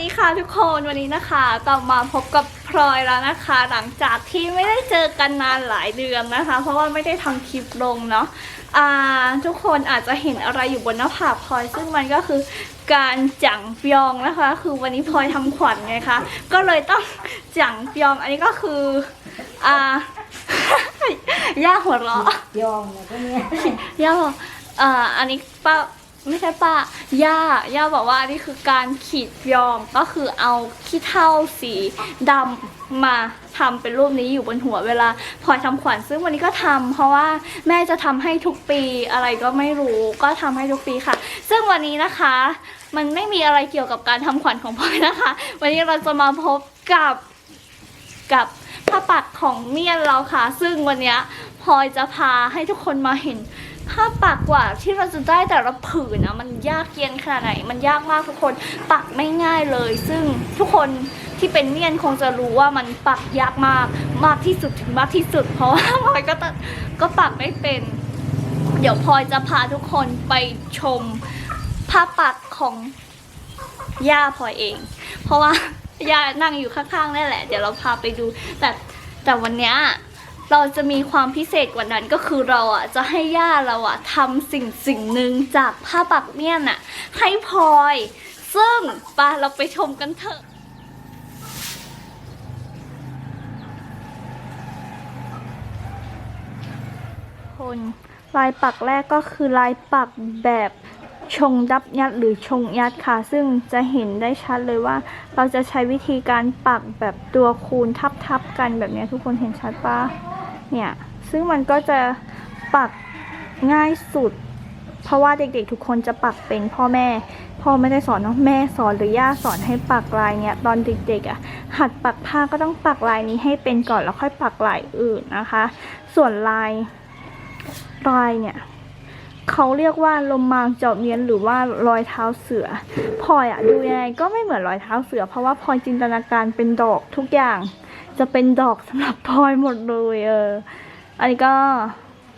ดีค่ะทุกคนวันนี้นะคะกลับมาพบกับพลอยแล้วนะคะ หลังจากที่ไม่ได้เจอกันนานหลายเดือนนะคะ เพราะว่าไม่ได้ทำคลิปลงเนาะอ่าทุกคนอาจจะเห็นอะไรอยู่บนหน้าผากพลอย ซึ่งมันก็คือการจังเปียองนะคะ คือวันนี้พลอยทำขวัญไงคะก็เลยต้องจังเปียองอันนี้ก็คืออ่าย่าหัวเราะยองนะก็เนี่ยย่าบอกเอ่ออันนี้ป้า ไม่ใช่ป้าย่าย่าบอกว่านนี้คือการขีดยอมก็คือเอาขี้เถ้าสีดำมาทำเป็นรูปนี้อยู่บนหัวเวลาพลอยทำขวัญซึ่งวันนี้ก็ทำเพราะว่าแม่จะทำให้ทุกปีอะไรก็ไม่รู้ก็ทำให้ทุกปีค่ะ ซึ่งวันนี้นะคะ มันไม่มีอะไรเกี่ยวกับการทำขวัญของพลอยนะคะ วันนี้เราจะมาพบกับกับผ้าปักของเมียนเราค่ะ ซึ่งวันนี้พลอยจะพาให้ทุกคนมาเห็น ผ้าปักกว่าที่เราจะได้แต่ละผืนนะมันยากเย็นขนาดไหน มันยากมากทุกคนปักไม่ง่ายเลย ซึ่งทุกคนที่เป็นเมียนคงจะรู้ว่ามันปักยากมากมากที่สุดถึงมากที่สุด เพราะว่าพลอยก็ตะก็ปักไม่เป็น เดี๋ยวพลอยจะพาทุกคนไปชมผ้าปักของย่าพลอยเอง เพราะว่าย่านั่งอยู่ข้างๆนั่นแหละ เดี๋ยวเราพาไปดูแต่แต่วันเนี้ย เราจะมีความพิเศษกว่านั้นก็คือเราอะจะให้ย่าเราอะทำสิ่งสิ่งหนึ่งจากผ้าปักเมี่ยนอะให้พลอย ซึ่งปาเราไปชมกันเถอะคนลายปักแรกก็คือลายปักแบบชงดับยัดหรือชงยัดค่ะ ซึ่งจะเห็นได้ชัดเลยว่า เราจะใช้วิธีการปักแบบตัวคูณทับๆกันแบบนี้ทุกคนเห็นชัดปะ เนี่ยซึ่งมันก็จะปักง่ายสุด เพราะว่าเด็กๆทุกคนจะปักเป็นพ่อแม่ พ่อไม่ได้สอนเนาะแม่สอนหรือย่าสอนให้ปักลายเนี้ยตอนเด็กๆอะ่ะหัดปักผ้าก็ต้องปักลายนี้ให้เป็นก่อนแล้วค่อยปักลายอื่นนะคะ ส่วนลายรอยเนี่ยเขาเรียกว่าลมมางเจาะเนียนหรือว่ารอยเท้าเสือพลอยอะดูยังไงก็ไม่เหมือนรอยเท้าเสือ เพราะว่าพลอยจินตนาการเป็นดอกทุกอย่าง จะเป็นดอกสำหรับพลอยหมดเลยเออ อันนี้ก็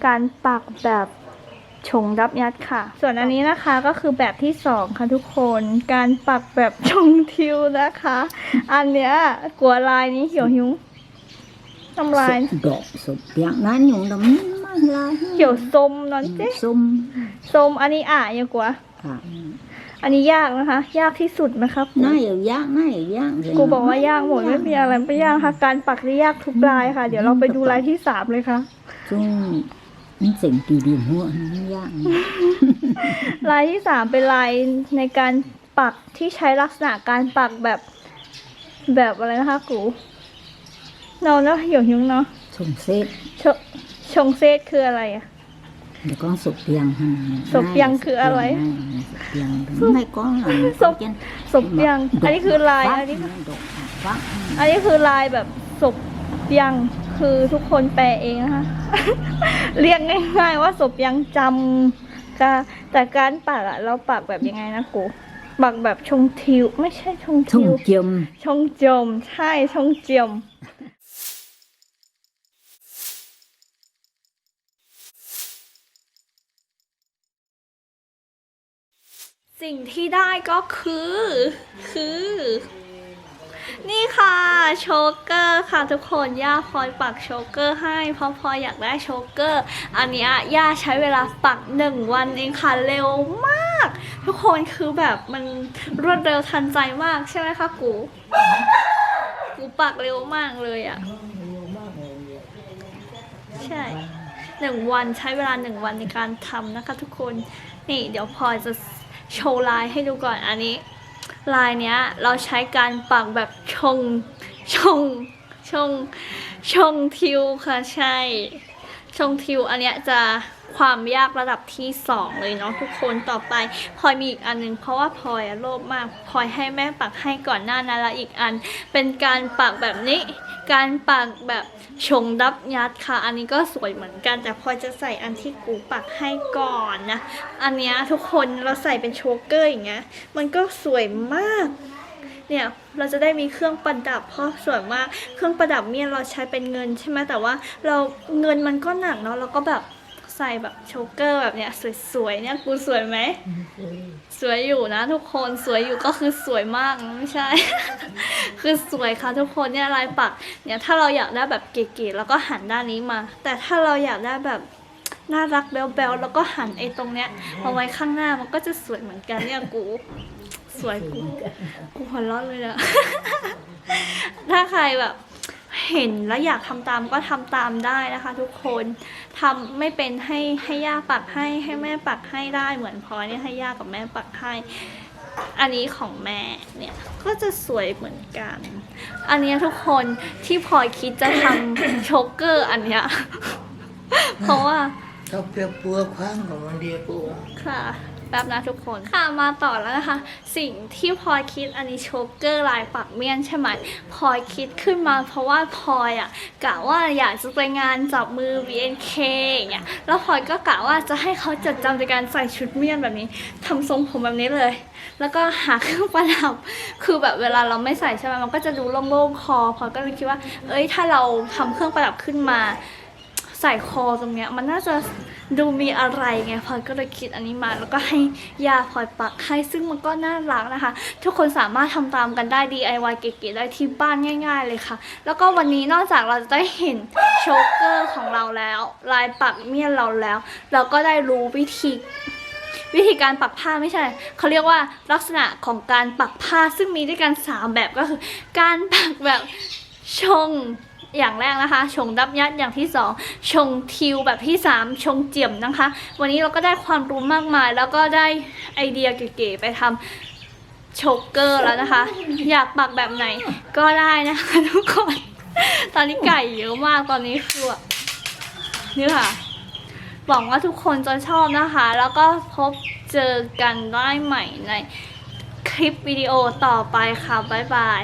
การปักแบบชงดับยัดค่ะ ส่วนอันนี้นะคะก็คือแบบที่สองค่ะทุกคน การปักแบบชงทิวนะคะ อันเนี้ยกลัวลายนี้เหี่ยวหิวทำลายดอกสุดอย่างนั้นอยู่ตรงนี้มาลายเขียวส้มนอนเจ๊ส้มส้มอันนี้อะยังกว่าค่ะ อันนี้ยากนะคะ ยากที่สุดไหมครับหน้าอยู่ย่างหน้าอยู่ย่างกูบอกว่ายากหมดไม่มีอะไรไม่ยากค่ะ การปักที่ยากทุกลายค่ะ เดี๋ยวเราไปดูลายที่สามเลยค่ะจุ้งนี่สิ่งตีดีหัวนี่ย่างลายที่สามเป็นลายในการปักที่ใช้ลักษณะการปักแบบแบบอะไรนะคะกูเนาเนาะเหี่ยวหิวเนาะชงเซ็ตชชงเซตคืออะไรอะ เดี๋ยวก็สุกเปียงสุกเปียงคืออะไรสุกเปียงไม่ก็สุก ศพยังอันนี้คือลาย อันนี้ดอกฟักอันนี้คือลายแบบศพยังคือทุกคนแปลเองนะคะ เรียกง่ายๆว่าศพยังจำก็แต่การปักอะเราปักแบบยังไงนะกูปักแบบชงทิว ไม่ใช่ชงชงทิวเจียม ชงเจยมใช่ชงเจียม สิ่งที่ได้ก็คือ คือ นี่ค่ะโชกเกอร์ค่ะทุกคนย่าพลอยปักโชกเกอร์ให้เพราะพลอยอยากได้โชกเกอร์ อันนี้ย่าใช้เวลาปักหนึ่งวันเองค่ะเร็วมาก ทุกคนคือแบบมันรวดเร็วทันใจมากใช่ไหมคะกู กูปักเร็วมากเลยอะ่ะ ใช่หนึ่งวันใช้เวลาหนึ่งวันในการทำนะคะทุกคน นี่เดี๋ยวพลอยจะ โชว์ลายให้ดูก่อนอันนี้ ลายเนี้ยเราใช้การปักแบบชงชงชงชงทิวค่ะใช่ ชงทิวอันเนี้ยจะความยากระดับที่สองเลยเนาะทุกคนต่อไปพลอยมีอีกอันหนึ่งเพราะว่าพลอยอะโลภมากพลอยให้แม่ปักให้ก่อนหน้านั้นล้วอีกอัน เป็นการปักแบบนี้ การปักแบบชงดับยัดค่ะ อันนี้ก็สวยเหมือนกัน แต่พอจะใส่อันที่กูปักให้ก่อนนะ อันนี้ทุกคนเราใส่เป็นโชเกอร์อย่างเงี้ย มันก็สวยมากเนี่ยเราจะได้มีเครื่องประดับเพราะสวยมากเครื่องประดับเนี่ยเราใช้เป็นเงินใช่ไหมแต่ว่าเราเงินมันก็หนักเนาะเราก็แบบ ใส่แบบโชเกอร์แบบเนี้ยสวยๆเนี่ยกูสวยไหม สวยอยู่นะทุกคนสวยอยู่ก็คือสวยมากนะไม่ใช่ คือสวยค่ะทุกคนเนี่ยลายปักเนี่ยถ้าเราอยากได้แบบเก๋ๆแล้วก็หันด้านนี้มา แต่ถ้าเราอยากได้แบบน่ารักแบ๊วๆแล้วก็หันไอ้ตรงเนี้ยมาไว้ข้างหน้ามันก็จะสวยเหมือนกันเนี่ยกูสวยกูกูหัวเราะเลยนะถ้าใครแบบเห็นแล้วอยากทำตามก็ทำตามได้นะคะ ทุกคน ทำไม่เป็นให้ให้ย่าปักให้ให้แม่ปักให้ได้เหมือนพลอยเนี่ยให้ย่ากับแม่ปักให้ อันนี้ของแม่เนี่ยก็จะสวยเหมือนกัน อันเนี้ยทุกคนที่พลอยคิดจะทำโชกเกอร์อันเนี้ยเพราะว่าเขาเปรียบปัวคว้างของมันเดียปัวค่ะ แป๊บนะทุกคนค่ะมาต่อแล้วนะคะ สิ่งที่พลอยคิดอันนี้โชกเกอร์ลายปักเมียนใช่ไหมพลอยคิดขึ้นมาเพราะว่าพลอยอะกะว่าอยากจะไปงานจับมือ BNK อย่างเงี้ยแล้วพลอยก็กะว่าจะให้เขาจดจำในการใส่ชุดเมียนแบบนี้ทำทรงผมแบบนี้เลย แล้วก็หาเครื่องประดับคือแบบเวลาเราไม่ใส่ใช่ไหมมันก็จะดูโล่งๆคอพลอยก็เลยคิดว่า เอ้ยถ้าเราทำเครื่องประดับขึ้นมา ใส่คอตรงเนี้ยมันน่าจะดูมีอะไรไงพลอยก็เลยคิดอันนี้มา แล้วก็ให้ยาพลอยปักให้ซึ่งมันก็น่ารักนะคะ ทุกคนสามารถทำตามกันได้ DIY เก๋ๆได้ที่บ้านง่าย ๆ เลยค่ะ แล้วก็วันนี้นอกจากเราจะได้เห็นโชกเกอร์ของเราแล้ว ลายปักเมียนเราแล้ว เราก็ได้รู้วิธีวิธีการปักผ้าไม่ใช่ เขาเรียกว่าลักษณะของการปักผ้าซึ่งมีด้วยกันสามแบบก็คือ การปักแบบชง อย่างแรกนะคะ ชงดับยัดอย่างที่สองชงทิวแบบที่สามชงเจียมนะคะ วันนี้เราก็ได้ความรู้มากมาย แล้วก็ได้ไอเดียเก๋ๆไปทำโชกเกอร์แล้วนะคะ อยากปักแบบไหนก็ได้นะคะทุกคน ตอนนี้ไก่เยอะมากตอนนี้คือนี่ค่ะหวังว่าทุกคนจะชอบนะคะ แล้วก็พบเจอกันได้ใหม่ในคลิปวิดีโอต่อไปค่ะ บ๊ายบาย